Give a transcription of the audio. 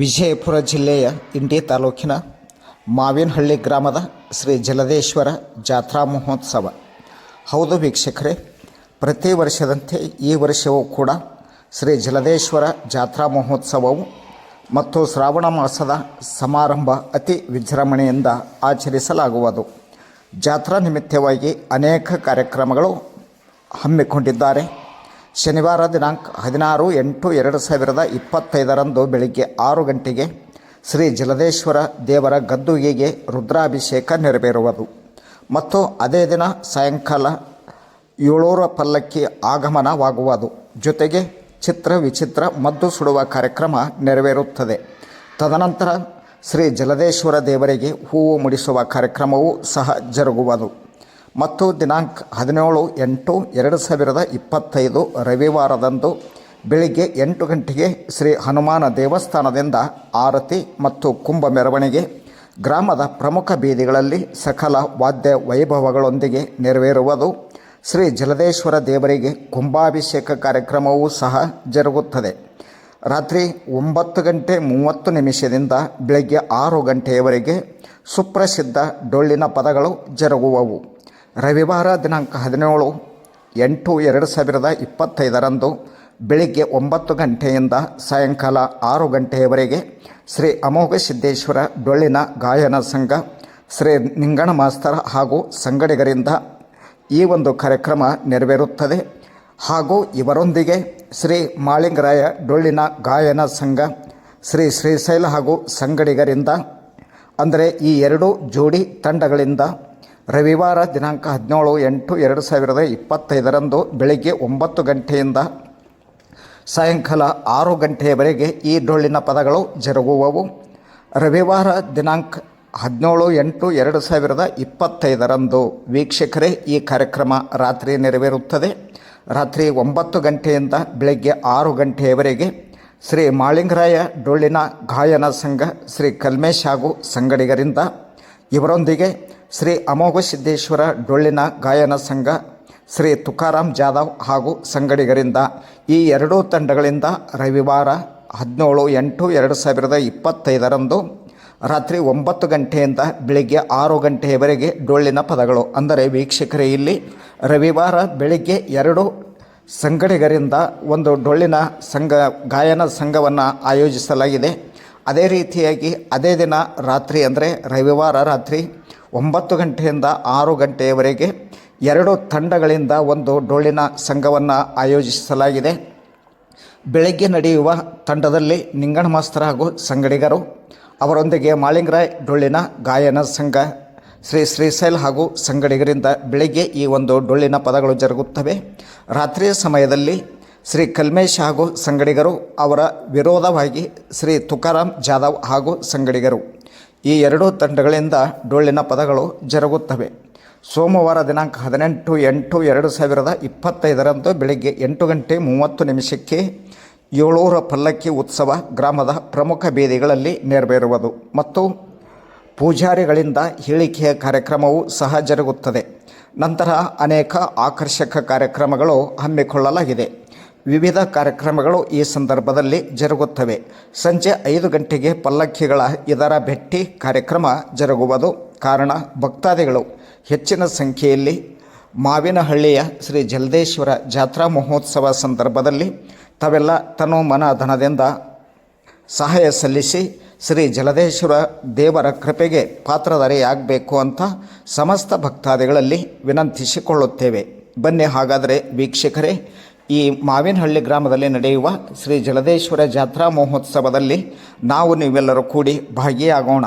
ವಿಜಯಪುರ ಜಿಲ್ಲೆಯ ಇಂಡಿ ತಾಲೂಕಿನ ಮಾವಿನಹಳ್ಳಿ ಗ್ರಾಮದ ಶ್ರೀ ಜಲದೇಶ್ವರ ಜಾತ್ರಾ ಮಹೋತ್ಸವ. ಹೌದು ವೀಕ್ಷಕರೇ, ಪ್ರತಿ ವರ್ಷದಂತೆ ಈ ವರ್ಷವೂ ಕೂಡ ಶ್ರೀ ಜಲದೇಶ್ವರ ಜಾತ್ರಾ ಮಹೋತ್ಸವವು ಮತ್ತು ಶ್ರಾವಣ ಮಾಸದ ಸಮಾರಂಭ ಅತಿ ವಿಜೃಂಭಣೆಯಿಂದ ಆಚರಿಸಲಾಗುವುದು. ಜಾತ್ರಾ ನಿಮಿತ್ತವಾಗಿ ಅನೇಕ ಕಾರ್ಯಕ್ರಮಗಳು ಹಮ್ಮಿಕೊಂಡಿದ್ದಾರೆ. ಶನಿವಾರ ದಿನಾಂಕ ಹದಿನಾರು ಎಂಟು ಎರಡು ಸಾವಿರದ ಇಪ್ಪತ್ತೈದರಂದು ಬೆಳಿಗ್ಗೆ ಆರು ಗಂಟೆಗೆ ಶ್ರೀ ಜಲದೇಶ್ವರ ದೇವರ ಗದ್ದುಗೆಗೆ ರುದ್ರಾಭಿಷೇಕ ನೆರವೇರುವುದು. ಮತ್ತು ಅದೇ ದಿನ ಸಾಯಂಕಾಲ ಏಳೂರ ಪಲ್ಲಕ್ಕಿ ಆಗಮನವಾಗುವುದು. ಜೊತೆಗೆ ಚಿತ್ರ ವಿಚಿತ್ರ ಮದ್ದು ಸುಡುವ ಕಾರ್ಯಕ್ರಮ ನೆರವೇರುತ್ತದೆ. ತದನಂತರ ಶ್ರೀ ಜಲದೇಶ್ವರ ದೇವರಿಗೆ ಹೂವು ಮುಡಿಸುವ ಕಾರ್ಯಕ್ರಮವೂ ಸಹ ಜರುಗುವುದು. ಮತ್ತು ದಿನಾಂಕ ಹದಿನೇಳು ಎಂಟು ಎರಡು ಸಾವಿರದ ಇಪ್ಪತ್ತೈದು ರವಿವಾರದಂದು ಬೆಳಿಗ್ಗೆ ಎಂಟು ಗಂಟೆಗೆ ಶ್ರೀ ಹನುಮಾನ ದೇವಸ್ಥಾನದಿಂದ ಆರತಿ ಮತ್ತು ಕುಂಭ ಮೆರವಣಿಗೆ ಗ್ರಾಮದ ಪ್ರಮುಖ ಬೀದಿಗಳಲ್ಲಿ ಸಕಲ ವಾದ್ಯ ವೈಭವಗಳೊಂದಿಗೆ ನೆರವೇರುವುದು. ಶ್ರೀ ಜಲದೇಶ್ವರ ದೇವರಿಗೆ ಕುಂಭಾಭಿಷೇಕ ಕಾರ್ಯಕ್ರಮವೂ ಸಹ ಜರುಗುತ್ತದೆ. ರಾತ್ರಿ ಒಂಬತ್ತು ಗಂಟೆ ಮೂವತ್ತು ನಿಮಿಷದಿಂದ ಬೆಳಗ್ಗೆ ಆರು ಗಂಟೆಯವರೆಗೆ ಸುಪ್ರಸಿದ್ಧ ಡೊಳ್ಳಿನ ಪದಗಳು ಜರುಗುವವು. ರವಿವಾರ ದಿನಾಂಕ ಹದಿನೇಳು, ಎಂಟು ಎರಡು ಸಾವಿರದ ಇಪ್ಪತ್ತೈದರಂದು ಬೆಳಿಗ್ಗೆ ಒಂಬತ್ತು ಗಂಟೆಯಿಂದ ಸಾಯಂಕಾಲ ಆರು ಗಂಟೆಯವರೆಗೆ ಶ್ರೀ ಅಮೋಘ ಸಿದ್ದೇಶ್ವರ ಡೊಳ್ಳಿನ ಗಾಯನ ಸಂಘ, ಶ್ರೀ ನಿಂಗಣ ಮಾಸ್ತರ ಹಾಗೂ ಸಂಗಡಿಗರಿಂದ ಈ ಒಂದು ಕಾರ್ಯಕ್ರಮ ನೆರವೇರುತ್ತದೆ. ಹಾಗೂ ಇವರೊಂದಿಗೆ ಶ್ರೀ ಮಾಳಿಂಗರಾಯ ಡೊಳ್ಳಿನ ಗಾಯನ ಸಂಘ, ಶ್ರೀ ಶ್ರೀಶೈಲ ಹಾಗೂ ಸಂಗಡಿಗರಿಂದ, ಅಂದರೆ ಈ ಎರಡು ಜೋಡಿ ತಂಡಗಳಿಂದ ರವಿವಾರ ದಿನಾಂಕ ಹದಿನೇಳು ಎಂಟು ಎರಡು ಸಾವಿರದ ಇಪ್ಪತ್ತೈದರಂದು ಬೆಳಗ್ಗೆ ಒಂಬತ್ತು ಗಂಟೆಯಿಂದ ಸಾಯಂಕಾಲ ಆರು ಗಂಟೆಯವರೆಗೆ ಈ ಡೊಳ್ಳಿನ ಪದಗಳು ಜರುಗುವವು. ರವಿವಾರ ದಿನಾಂಕ ಹದಿನೇಳು ಎಂಟು ಎರಡು ಸಾವಿರದ ಇಪ್ಪತ್ತೈದರಂದು ವೀಕ್ಷಕರೇ, ಈ ಕಾರ್ಯಕ್ರಮ ರಾತ್ರಿ ನೆರವೇರುತ್ತದೆ. ರಾತ್ರಿ ಒಂಬತ್ತು ಗಂಟೆಯಿಂದ ಬೆಳಗ್ಗೆ ಆರು ಗಂಟೆಯವರೆಗೆ ಶ್ರೀ ಮಾಳಿಂಗರಾಯ ಡೊಳ್ಳಿನ ಗಾಯನ ಸಂಘ ಶ್ರೀ ಕಲ್ಮೇಶ್ ಹಾಗೂ ಸಂಗಡಿಗರಿಂದ ಇವರೊಂದಿಗೆ ಶ್ರೀ ಅಮೋಘ ಸಿದ್ದೇಶ್ವರ ಡೊಳ್ಳಿನ ಗಾಯನ ಸಂಘ, ಶ್ರೀ ತುಕಾರಾಮ್ ಜಾಧವ್ ಹಾಗೂ ಸಂಗಡಿಗರಿಂದ ಈ ಎರಡೂ ತಂಡಗಳಿಂದ ರವಿವಾರ ಹದಿನೇಳು ಎಂಟು ಎರಡು ಸಾವಿರದ ಇಪ್ಪತ್ತೈದರಂದು ರಾತ್ರಿ ಒಂಬತ್ತು ಗಂಟೆಯಿಂದ ಬೆಳಿಗ್ಗೆ ಆರು ಗಂಟೆಯವರೆಗೆ ಡೊಳ್ಳಿನ ಪದಗಳು. ಅಂದರೆ ವೀಕ್ಷಕರೇ, ಇಲ್ಲಿ ರವಿವಾರ ಬೆಳಿಗ್ಗೆ ಎರಡು ಸಂಗಡಿಗರಿಂದ ಒಂದು ಡೊಳ್ಳಿನ ಸಂಘ, ಗಾಯನ ಸಂಘವನ್ನು ಆಯೋಜಿಸಲಾಗಿದೆ. ಅದೇ ರೀತಿಯಾಗಿ ಅದೇ ದಿನ ರಾತ್ರಿ, ಅಂದರೆ ರವಿವಾರ ರಾತ್ರಿ ಒಂಬತ್ತು ಗಂಟೆಯಿಂದ ಆರು ಗಂಟೆಯವರೆಗೆ ಎರಡು ತಂಡಗಳಿಂದ ಒಂದು ಡೊಳ್ಳಿನ ಸಂಘವನ್ನು ಆಯೋಜಿಸಲಾಗಿದೆ. ಬೆಳಗ್ಗೆ ನಡೆಯುವ ತಂಡದಲ್ಲಿ ನಿಂಗಣ ಮಾಸ್ತರ್ ಹಾಗೂ ಸಂಗಡಿಗರು, ಅವರೊಂದಿಗೆ ಮಾಳಿಂಗರಾಯ್ ಡೊಳ್ಳಿನ ಗಾಯನ ಸಂಘ, ಶ್ರೀ ಶ್ರೀಶೈಲ್ ಹಾಗೂ ಸಂಗಡಿಗರಿಂದ ಬೆಳಗ್ಗೆ ಈ ಒಂದು ಡೊಳ್ಳಿನ ಪದಗಳು ಜರುಗುತ್ತವೆ. ರಾತ್ರಿಯ ಸಮಯದಲ್ಲಿ ಶ್ರೀ ಕಲ್ಮೇಶ್ ಹಾಗೂ ಸಂಗಡಿಗರು ಅವರ ವಿರೋಧವಾಗಿ ಶ್ರೀ ತುಕಾರಾಮ್ ಜಾಧವ್ ಹಾಗೂ ಸಂಗಡಿಗರು ಈ ಎರಡೂ ತಂಡಗಳಿಂದ ಡೊಳ್ಳಿನ ಪದಗಳು ಜರುಗುತ್ತವೆ. ಸೋಮವಾರ ದಿನಾಂಕ ಹದಿನೆಂಟು ಎಂಟು ಎರಡು ಸಾವಿರದ ಇಪ್ಪತ್ತೈದರಂದು ಬೆಳಗ್ಗೆ ಎಂಟು ಗಂಟೆ ಮೂವತ್ತು ನಿಮಿಷಕ್ಕೆ ಏಳೂರ ಪಲ್ಲಕ್ಕಿ ಉತ್ಸವ ಗ್ರಾಮದ ಪ್ರಮುಖ ಬೀದಿಗಳಲ್ಲಿ ನೆರವೇರುವುದು ಮತ್ತು ಪೂಜಾರಿಗಳಿಂದ ಹೇಳಿಕೆಯ ಕಾರ್ಯಕ್ರಮವೂ ಸಹ ಜರುಗುತ್ತದೆ. ನಂತರ ಅನೇಕ ಆಕರ್ಷಕ ಕಾರ್ಯಕ್ರಮಗಳು ಹಮ್ಮಿಕೊಳ್ಳಲಾಗಿದೆ. ವಿವಿಧ ಕಾರ್ಯಕ್ರಮಗಳು ಈ ಸಂದರ್ಭದಲ್ಲಿ ಜರುಗುತ್ತವೆ. ಸಂಜೆ ಐದು ಗಂಟೆಗೆ ಪಲ್ಲಕ್ಕಿಗಳ ಇದರ ಭೆಟ್ಟಿ ಕಾರ್ಯಕ್ರಮ ಜರುಗುವುದು ಕಾರಣ ಭಕ್ತಾದಿಗಳು. ಹೆಚ್ಚಿನ ಸಂಖ್ಯೆಯಲ್ಲಿ ಮಾವಿನಹಳ್ಳಿಯ ಶ್ರೀ ಜಲದೇಶ್ವರ ಜಾತ್ರಾ ಮಹೋತ್ಸವ ಸಂದರ್ಭದಲ್ಲಿ ತಾವೆಲ್ಲ ತನು ಮನ ಧನದಿಂದ ಸಹಾಯ ಸಲ್ಲಿಸಿ ಶ್ರೀ ಜಲದೇಶ್ವರ ದೇವರ ಕೃಪೆಗೆ ಪಾತ್ರಧಾರಿಯಾಗಬೇಕು ಅಂತ ಸಮಸ್ತ ಭಕ್ತಾದಿಗಳಲ್ಲಿ ವಿನಂತಿಸಿಕೊಳ್ಳುತ್ತೇವೆ. ಬನ್ನಿ ಹಾಗಾದರೆ ವೀಕ್ಷಕರೇ ಈ ಮಾವಿನಹಳ್ಳಿ ಗ್ರಾಮದಲ್ಲಿ ನಡೆಯುವ ಶ್ರೀ ಜಲದೇಶ್ವರ ಜಾತ್ರಾ ಮಹೋತ್ಸವದಲ್ಲಿ ನಾವು ನೀವೆಲ್ಲರೂ ಕೂಡಿ ಭಾಗಿಯಾಗೋಣ.